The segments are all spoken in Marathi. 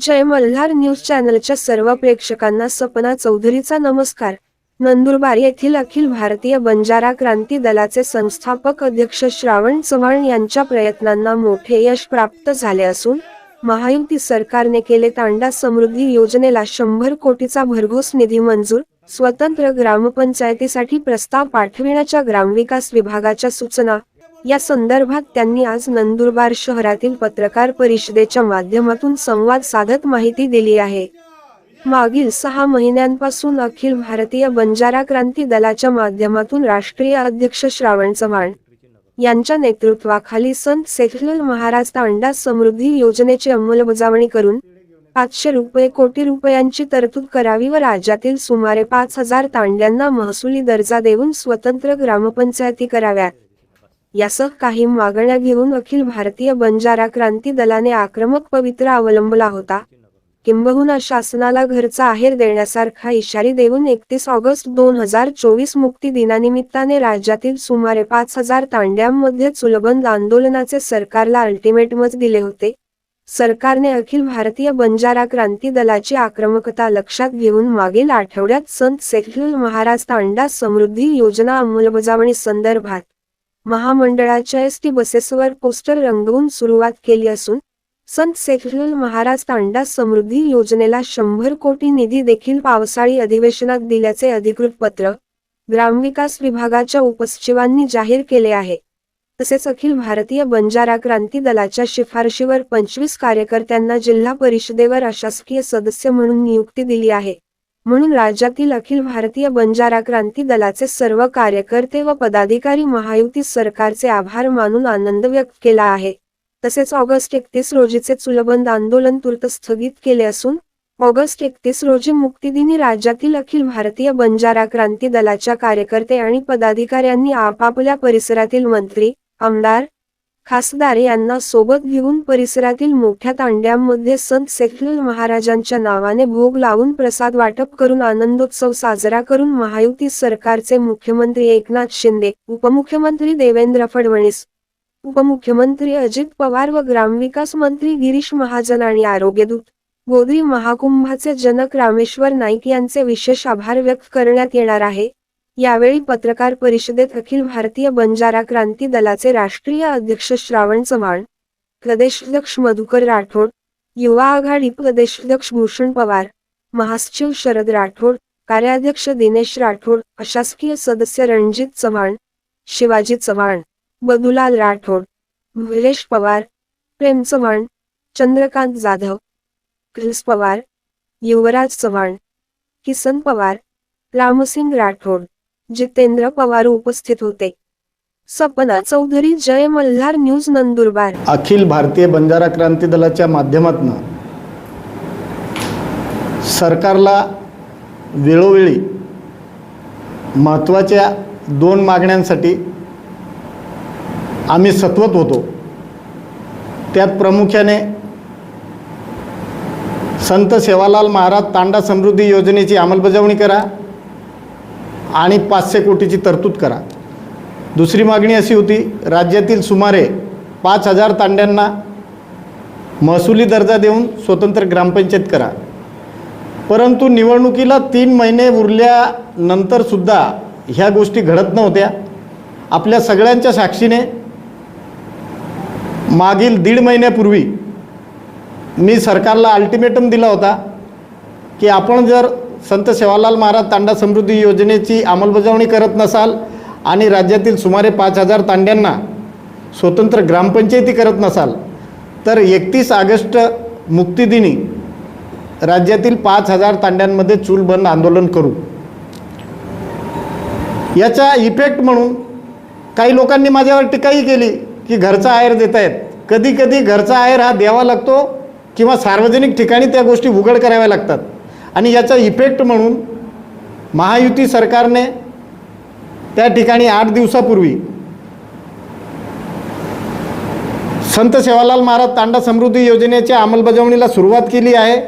जय मल्हार न्यूज चॅनलच्या सर्व प्रेक्षकांना सपना चौधरीचा नमस्कार. नंदुरबार येथील अखिल भारतीय बंजारा क्रांती दलाचे संस्थापक अध्यक्ष श्रावण चव्हाण यांच्या प्रयत्नांना मोठे यश प्राप्त झाले असून महायुती सरकारने केले तांडा समृद्धी योजनेला शंभर कोटीचा भरघोस निधी मंजूर स्वतंत्र ग्रामपंचायतीसाठी प्रस्ताव पाठविण्याच्या ग्रामविकास विभागाच्या सूचना या संदर्भात त्यांनी आज नंदुरबार शहरातील पत्रकार परिषदेच्या माध्यमातून संवाद साधत माहिती दिली आहे. मागील सहा महिन्यांपासून अखिल भारतीय बंजारा क्रांती दलाच्या माध्यमातून राष्ट्रीय अध्यक्ष श्रावण चव्हाण यांच्या नेतृत्वाखाली संत सेखलल महाराज तांडा समृद्धी योजनेची अंमलबजावणी करून पाचशे रुपये कोटी रुपयांची तरतूद करावी व राज्यातील सुमारे पाच हजार तांड्यांना महसुली दर्जा देऊन स्वतंत्र ग्रामपंचायती कराव्यात. यासह काही मागण्या घेऊन अखिल भारतीय बंजारा क्रांती दलाने आक्रमक पवित्र अवलंबला होता. किंबहुना शासनाला घरचा आहेर देण्यासारखा इशारी देऊन एकतीस ऑगस्ट दोन हजार चोवीस मुक्ती दिनानिमित्ताने राज्यातील सुमारे पाच हजार तांड्यांमध्ये चुलबंद आंदोलनाचे सरकारला अल्टिमेटमच दिले होते. सरकारने अखिल भारतीय बंजारा क्रांती दलाची आक्रमकता लक्षात घेऊन मागील आठवड्यात संत सेखलूल महाराज तांडा समृद्धी योजना अंमलबजावणी संदर्भात महामंडळाच्या एस टी बसेसवर पोस्टर रंगवून सुरुवात केली असून संत सेखलूल महाराज तांडा समृद्धी योजनेला शंभर कोटी निधी देखील पावसाळी अधिवेशनात दिल्याचे अधिकृत पत्र ग्रामविकास विभागाच्या उपसचिवांनी जाहीर केले आहे. तसेच अखिल भारतीय बंजारा क्रांती दलाच्या शिफारशीवर पंचवीस कार्यकर्त्यांना जिल्हा परिषदेवर अशासकीय सदस्य म्हणून नियुक्ती दिली आहे. म्हणून राज्यातील अखिल भारतीय बंजारा क्रांती दलाचे सर्व कार्यकर्ते व पदाधिकारी महायुती सरकारचे आभार मानून आनंद व्यक्त केला आहे. तसेच ऑगस्ट एकतीस रोजीचे चुलबंद आंदोलन तूर्त स्थगित केले असून ऑगस्ट एकतीस रोजी मुक्तीदिनी राज्यातील अखिल भारतीय बंजारा क्रांती दलाच्या कार्यकर्ते आणि पदाधिकाऱ्यांनी आपापल्या परिसरातील मंत्री आमदार खासदार यांना सोबत घेऊन परिसरातील मोठ्या तांड्यांमध्ये संत सेखलूल महाराजांच्या नावाने भोग लावून प्रसाद वाटप करून आनंदोत्सव साजरा करून महायुती सरकारचे मुख्यमंत्री एकनाथ शिंदे उपमुख्यमंत्री देवेंद्र फडणवीस उपमुख्यमंत्री अजित पवार व ग्रामविकास मंत्री गिरीश महाजन आणि आरोग्यदूत गोदरी महाकुंभाचे जनक रामेश्वर नाईक यांचे विशेष आभार व्यक्त करण्यात येणार आहे. यावेळी पत्रकार परिषदेत अखिल भारतीय बंजारा क्रांती दलाचे राष्ट्रीय अध्यक्ष श्रावण चव्हाण प्रदेशाध्यक्ष मधुकर राठोड युवा आघाडी प्रदेशाध्यक्ष भूषण पवार महासचिव शरद राठोड कार्याध्यक्ष दिनेश राठोड अशासकीय सदस्य रणजित चव्हाण शिवाजी चव्हाण बदुलाल राठोड भुलेश पवार प्रेम चव्हाण चंद्रकांत जाधव क्रिस पवार युवराज चव्हाण किसन पवार रामसिंग राठोड. जितेंद्र पवार उपस्थित होते. सपना चौधरी जय मल्हार न्यूज नंदुरबार. अखिल भारतीय बंजारा क्रांती दलाच्या माध्यमातून सरकारला वेळोवेळी महत्त्वाच्या दोन मागण्यांसाठी आम्ही सत्वत होतो. त्यात प्रामुख्याने संत सेवालाल महाराज तांडा समृद्धी योजनेची अंमलबजावणी करा. आणि पाचशे कोटीची तरतूद करा. दुसरी मागणी अशी होती राज्यातील सुमारे पाच हजार तांड्यांना महसुली दर्जा देऊन स्वतंत्र ग्रामपंचायत करा. परंतु निवडणुकीला तीन महिने उरल्यानंतरसुद्धा ह्या गोष्टी घडत नव्हत्या. आपल्या सगळ्यांच्या साक्षीने मागील दीड महिन्यापूर्वी मी सरकारला अल्टिमेटम दिला होता की आपण जर संत सेवालाल महाराज तांडा समृद्धी योजनेची अंमलबजावणी करत नसाल आणि राज्यातील सुमारे पाच हजार तांड्यांना स्वतंत्र ग्रामपंचायती करत नसाल तर एकतीस ऑगस्ट मुक्तीदिनी राज्यातील पाच हजार तांड्यांमध्ये चूल बंद आंदोलन करू. याचा इफेक्ट म्हणून काही लोकांनी माझ्यावर टीकाही केली की घरचा आहेर देत आहेत कधी कधी घरचा आहेर हा द्यावा लागतो किंवा सार्वजनिक ठिकाणी त्या गोष्टी उघड कराव्या लागतात. आणि याचा इफेक्ट म्हणून महायुती सरकारने त्या ठिकाणी आठ दिवसापूर्वी संत सेवालाल महाराज तांडा समृद्धी योजनेच्या अंमलबजावणीला सुरुवात केली आहे.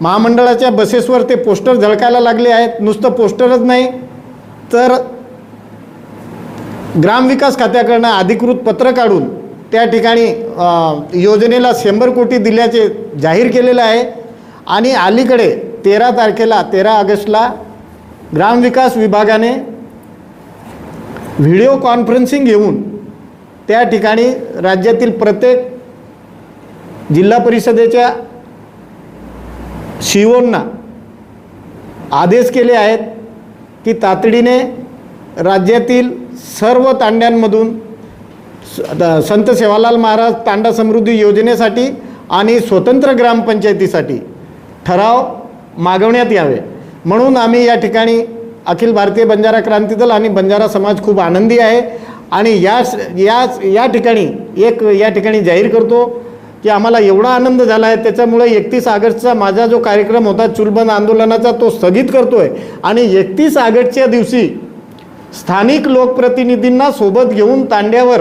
महामंडळाच्या बसेसवर ते पोस्टर झळकायला लागले आहेत. नुसतं पोस्टरच नाही तर ग्रामविकास खात्याकडनं अधिकृत पत्र काढून त्या ठिकाणी योजनेला शंभर कोटी दिल्याचे जाहीर केलेलं आहे. आणि अलीकडे तेरा तारखेला तेरा ऑगस्टला ग्रामविकास विभागाने व्हिडिओ कॉन्फरन्सिंग घेऊन त्या ठिकाणी राज्यातील प्रत्येक जिल्हा परिषदेच्या शिवोंना आदेश केले आहेत की तातडीने राज्यातील सर्व तांड्यांमधून स- संत सेवालाल महाराज तांडा समृद्धी योजनेसाठी आणि स्वतंत्र ग्रामपंचायतीसाठी ठराव मागवण्यात यावे. म्हणून आम्ही या ठिकाणी अखिल भारतीय बंजारा क्रांती दल आणि बंजारा समाज खूप आनंदी आहे. आणि या या या ठिकाणी एक या ठिकाणी जाहीर करतो की आम्हाला एवढा आनंद झाला आहे त्याच्यामुळे एकतीस ऑगस्टचा माझा जो कार्यक्रम होता चुलबंद आंदोलनाचा तो स्थगित करतो आहे आणि एकतीस ऑगस्टच्या दिवशी स्थानिक लोकप्रतिनिधींना सोबत घेऊन तांड्यावर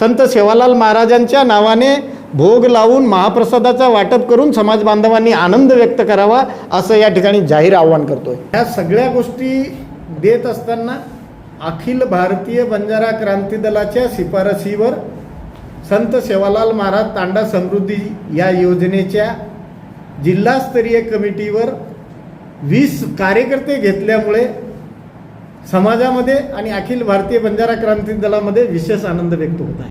संत सेवालाल महाराजांच्या नावाने भोग लावून महाप्रसादाचा वाटप करून समाज बांधवांनी आनंद व्यक्त करावा असं या ठिकाणी जाहीर आव्हान करतोय. ह्या सगळ्या गोष्टी देत असताना अखिल भारतीय बंजारा क्रांती दलाच्या शिफारसीवर संत सेवालाल महाराज तांडा समृद्धी या योजनेच्या जिल्हास्तरीय कमिटीवर वीस कार्यकर्ते घेतल्यामुळे समाजामध्ये आणि अखिल भारतीय बंजारा क्रांती दलामध्ये विशेष आनंद व्यक्त होत आहे.